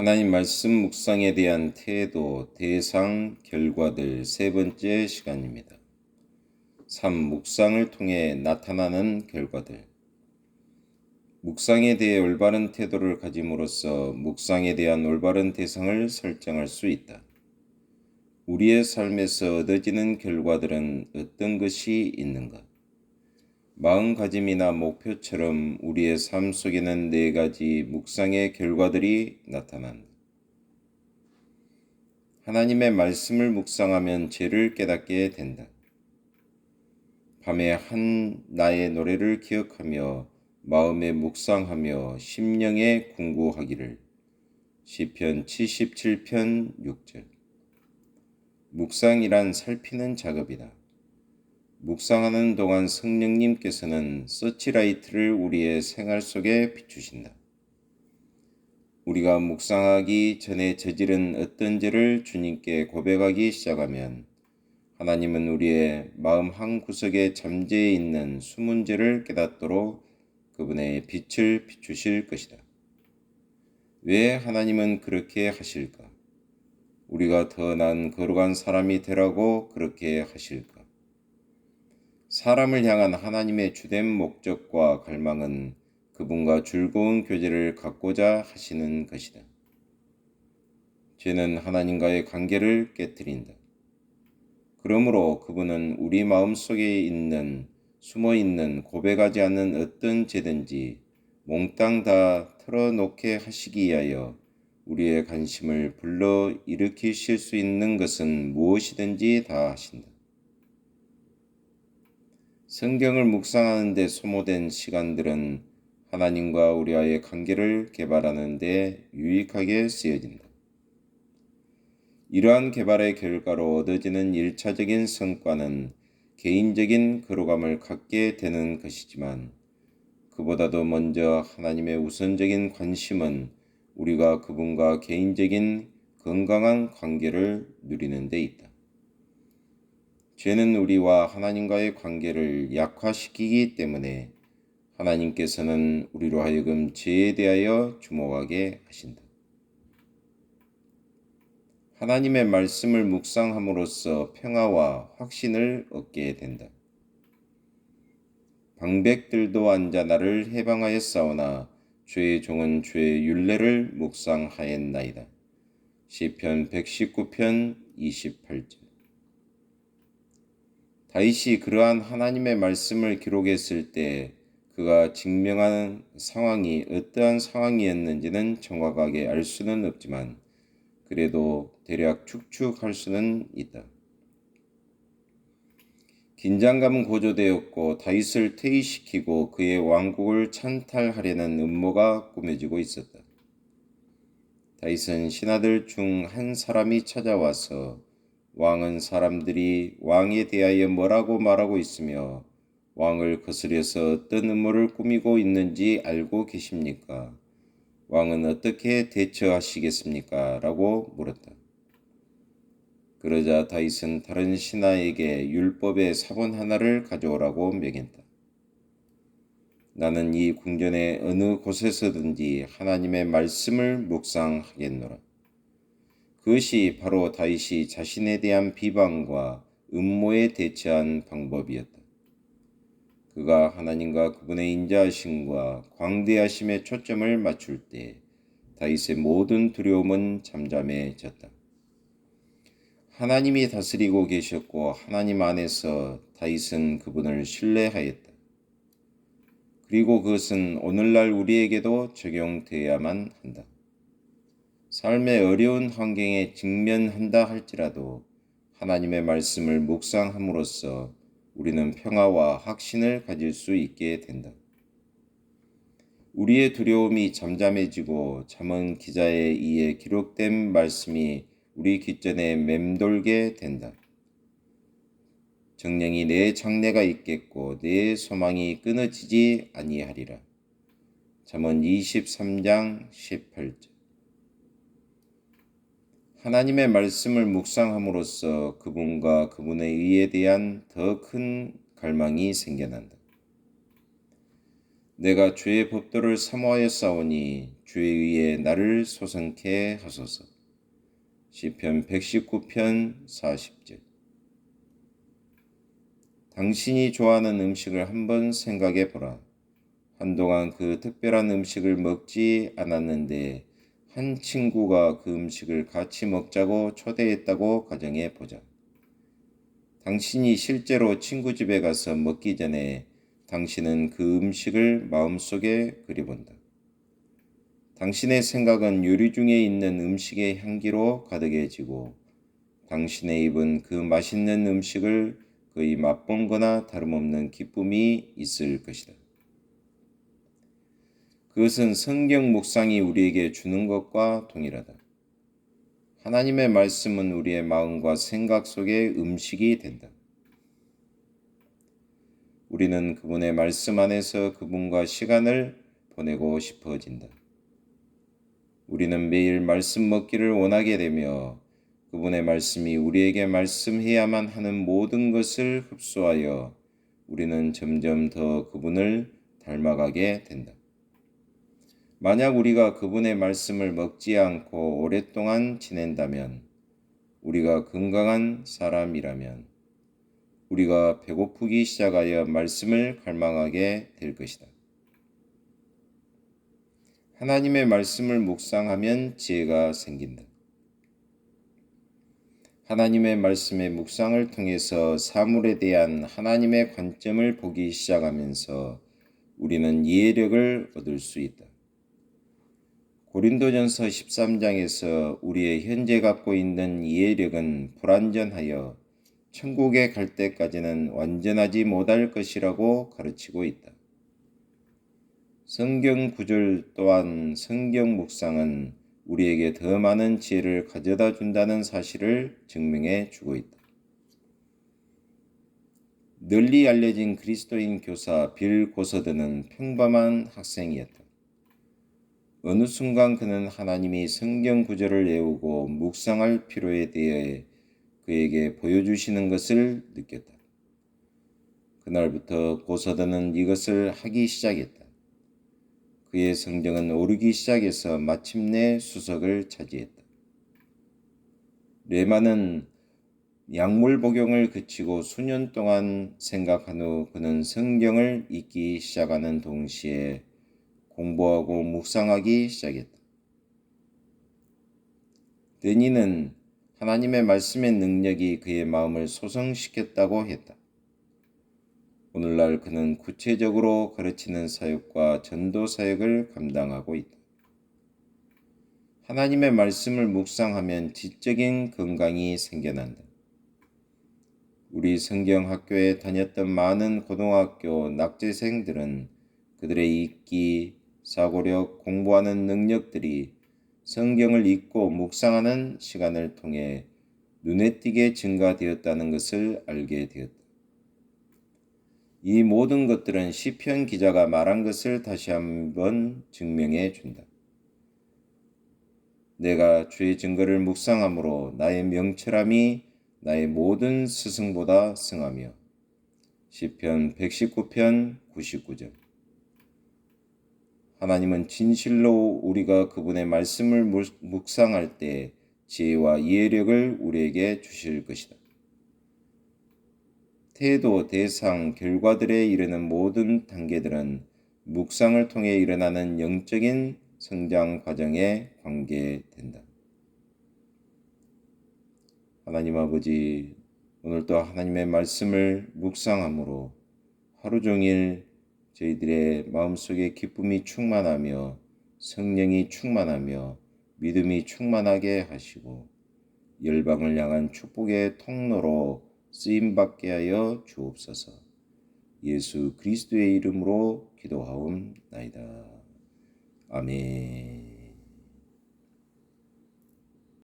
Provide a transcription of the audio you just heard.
하나님 말씀 묵상에 대한 태도, 대상, 결과들 세 번째 시간입니다. 3. 묵상을 통해 나타나는 결과들. 묵상에 대해 올바른 태도를 가짐으로써 묵상에 대한 올바른 대상을 설정할 수 있다. 우리의 삶에서 얻어지는 결과들은 어떤 것이 있는가? 마음가짐이나 목표처럼 우리의 삶 속에는 네 가지 묵상의 결과들이 나타난다. 하나님의 말씀을 묵상하면 죄를 깨닫게 된다. 밤에 한 나의 노래를 기억하며 마음에 묵상하며 심령에 궁구하기를 시편 77편 6절 묵상이란 살피는 작업이다. 묵상하는 동안 성령님께서는 서치라이트를 우리의 생활 속에 비추신다. 우리가 묵상하기 전에 저지른 어떤 죄를 주님께 고백하기 시작하면 하나님은 우리의 마음 한 구석에 잠재해 있는 숨은 죄를 깨닫도록 그분의 빛을 비추실 것이다. 왜 하나님은 그렇게 하실까? 우리가 더 나은 거룩한 사람이 되라고 그렇게 하실까? 사람을 향한 하나님의 주된 목적과 갈망은 그분과 즐거운 교제를 갖고자 하시는 것이다. 죄는 하나님과의 관계를 깨뜨린다. 그러므로 그분은 우리 마음 속에 있는 숨어 있는 고백하지 않는 어떤 죄든지 몽땅 다 털어놓게 하시기 위하여 우리의 관심을 불러 일으키실 수 있는 것은 무엇이든지 다 하신다. 성경을 묵상하는 데 소모된 시간들은 하나님과 우리와의 관계를 개발하는 데 유익하게 쓰여진다. 이러한 개발의 결과로 얻어지는 일차적인 성과는 개인적인 거룩함을 갖게 되는 것이지만 그보다도 먼저 하나님의 우선적인 관심은 우리가 그분과 개인적인 건강한 관계를 누리는 데 있다. 죄는 우리와 하나님과의 관계를 약화시키기 때문에 하나님께서는 우리로 하여금 죄에 대하여 주목하게 하신다. 하나님의 말씀을 묵상함으로써 평화와 확신을 얻게 된다. 방백들도 앉아 나를 해방하여 싸우나 죄의 종은 죄의 윤례를 묵상하였나이다. 시편 119편 28절 다윗이 그러한 하나님의 말씀을 기록했을 때 그가 증명하는 상황이 어떠한 상황이었는지는 정확하게 알 수는 없지만 그래도 대략 축축할 수는 있다. 긴장감은 고조되었고 다윗을 퇴위시키고 그의 왕국을 찬탈하려는 음모가 꾸며지고 있었다. 다윗은 신하들 중 한 사람이 찾아와서 왕은 사람들이 왕에 대하여 뭐라고 말하고 있으며 왕을 거스려서 어떤 음모를 꾸미고 있는지 알고 계십니까? 왕은 어떻게 대처하시겠습니까? 라고 물었다. 그러자 다윗은 다른 신하에게 율법의 사본 하나를 가져오라고 명했다. 나는 이 궁전의 어느 곳에서든지 하나님의 말씀을 묵상하겠노라. 그것이 바로 다윗이 자신에 대한 비방과 음모에 대처한 방법이었다. 그가 하나님과 그분의 인자하심과 광대하심에 초점을 맞출 때 다윗의 모든 두려움은 잠잠해졌다. 하나님이 다스리고 계셨고 하나님 안에서 다윗은 그분을 신뢰하였다. 그리고 그것은 오늘날 우리에게도 적용되어야만 한다. 삶의 어려운 환경에 직면한다 할지라도 하나님의 말씀을 묵상함으로써 우리는 평화와 확신을 가질 수 있게 된다. 우리의 두려움이 잠잠해지고 잠언 기자에 의해 기록된 말씀이 우리 귓전에 맴돌게 된다. 정령이 내 장래가 있겠고 내 소망이 끊어지지 아니하리라. 잠언 23장 18절 하나님의 말씀을 묵상함으로써 그분과 그분의 의에 대한 더 큰 갈망이 생겨난다. 내가 죄의 법도를 사모하여 싸우니 주에 의해 나를 소성케 하소서. 시편 119편 40절 당신이 좋아하는 음식을 한번 생각해 보라. 한동안 그 특별한 음식을 먹지 않았는데 한 친구가 그 음식을 같이 먹자고 초대했다고 가정해 보자. 당신이 실제로 친구 집에 가서 먹기 전에 당신은 그 음식을 마음속에 그려본다. 당신의 생각은 요리 중에 있는 음식의 향기로 가득해지고 당신의 입은 그 맛있는 음식을 거의 맛본 거나 다름없는 기쁨이 있을 것이다. 그것은 성경 묵상이 우리에게 주는 것과 동일하다. 하나님의 말씀은 우리의 마음과 생각 속의 음식이 된다. 우리는 그분의 말씀 안에서 그분과 시간을 보내고 싶어진다. 우리는 매일 말씀 먹기를 원하게 되며 그분의 말씀이 우리에게 말씀해야만 하는 모든 것을 흡수하여 우리는 점점 더 그분을 닮아가게 된다. 만약 우리가 그분의 말씀을 먹지 않고 오랫동안 지낸다면 우리가 건강한 사람이라면 우리가 배고프기 시작하여 말씀을 갈망하게 될 것이다. 하나님의 말씀을 묵상하면 지혜가 생긴다. 하나님의 말씀의 묵상을 통해서 사물에 대한 하나님의 관점을 보기 시작하면서 우리는 이해력을 얻을 수 있다. 고린도전서 13장에서 우리의 현재 갖고 있는 이해력은 불완전하여 천국에 갈 때까지는 완전하지 못할 것이라고 가르치고 있다. 성경 구절 또한 성경 묵상은 우리에게 더 많은 지혜를 가져다 준다는 사실을 증명해 주고 있다. 널리 알려진 그리스도인 교사 빌 고서드는 평범한 학생이었다. 어느 순간 그는 하나님이 성경 구절을 외우고 묵상할 필요에 대해 그에게 보여주시는 것을 느꼈다. 그날부터 고서드는 이것을 하기 시작했다. 그의 성정은 오르기 시작해서 마침내 수석을 차지했다. 레마는 약물 복용을 그치고 수년 동안 생각한 후 그는 성경을 읽기 시작하는 동시에 공부하고 묵상하기 시작했다. 데니는 하나님의 말씀의 능력이 그의 마음을 소성시켰다고 했다. 오늘날 그는 구체적으로 가르치는 사역과 전도 사역을 감당하고 있다. 하나님의 말씀을 묵상하면 지적인 건강이 생겨난다. 우리 성경 학교에 다녔던 많은 고등학교 낙제생들은 그들의 읽기, 사고력, 공부하는 능력들이 성경을 읽고 묵상하는 시간을 통해 눈에 띄게 증가되었다는 것을 알게 되었다. 이 모든 것들은 시편 기자가 말한 것을 다시 한번 증명해 준다. 내가 주의 증거를 묵상함으로 나의 명철함이 나의 모든 스승보다 승하며 시편 119편 99절 하나님은 진실로 우리가 그분의 말씀을 묵상할 때 지혜와 이해력을 우리에게 주실 것이다. 태도, 대상, 결과들에 이르는 모든 단계들은 묵상을 통해 일어나는 영적인 성장 과정에 관계된다. 하나님 아버지, 오늘도 하나님의 말씀을 묵상함으로 하루 종일 저희들의 마음속에 기쁨이 충만하며 성령이 충만하며 믿음이 충만하게 하시고 열방을 향한 축복의 통로로 쓰임 받게 하여 주옵소서. 예수 그리스도의 이름으로 기도하옵나이다. 아멘.